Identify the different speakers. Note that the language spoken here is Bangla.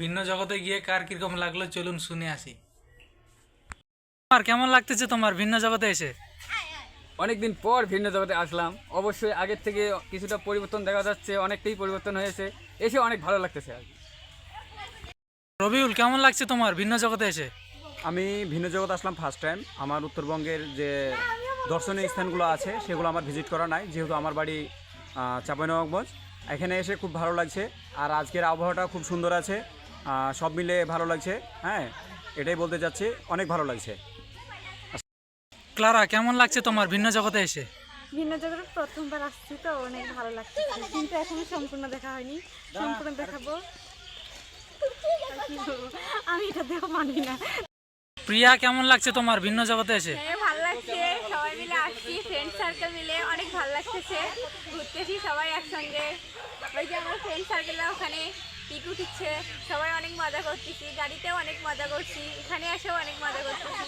Speaker 1: ভিন্ন জগতে গিয়ে কার কীরকম লাগল চলুন শুনে আসি। তোমার কেমন লাগতেছে তোমার ভিন্ন জগতে এসে?
Speaker 2: অনেকদিন পর ভিন্ন জগতে আসলাম। অবশ্যই আগের থেকে কিছুটা পরিবর্তন দেখা যাচ্ছে অনেকটাই পরিবর্তন হয়েছে। এসে অনেক ভালো লাগতেছে আর
Speaker 1: রবিউল কেমন লাগছে তোমার ভিন্ন জগতে এসে?
Speaker 3: আমি ভিন্ন জগৎ আসলাম ফার্স্ট টাইম আমার উত্তরবঙ্গের যে দর্শনীয় স্থানগুলো আছে সেগুলো আমার ভিজিট করা নাই। যেহেতু আমার বাড়ি চাঁপাইনবাবগঞ্জ এখানে এসে খুব ভালো লাগছে। আর আজকের আবহাওয়াটা খুব সুন্দর আছে। সব মিলে ভালো লাগছে হ্যাঁ? এটাই বলতে চাচ্ছি অনেক ভালো লাগছে।
Speaker 1: ক্লারা কেমন লাগছে তোমার ভিন্ন জগতে এসে?
Speaker 4: ভিন্ন জগতে প্রথমবার আসছি তো অনেক ভালো লাগছে। কিন্তু এখনও সম্পূর্ণ দেখা হয়নি। সম্পূর্ণ দেখাবো? আমি এটা দেহ মানি না।
Speaker 1: প্রিয়া কেমন লাগছে তোমার ভিন্ন জগতে এসে?
Speaker 5: হ্যাঁ ভালো লাগছে। সবাই মিলে আসছি ফ্রেন্ড সার্কেল মিলে অনেক ভালো লাগতেছে। ঘুরতেছি সবাই একসঙ্গে। ওই যে আমার ফ্রেন্ড সার্কেলরা ওখানে। পিক উঠিচ্ছে সবাই অনেক মজা করতেছি, গাড়িতেও অনেক মজা করছি, এখানে এসেও অনেক মজা করতেছি।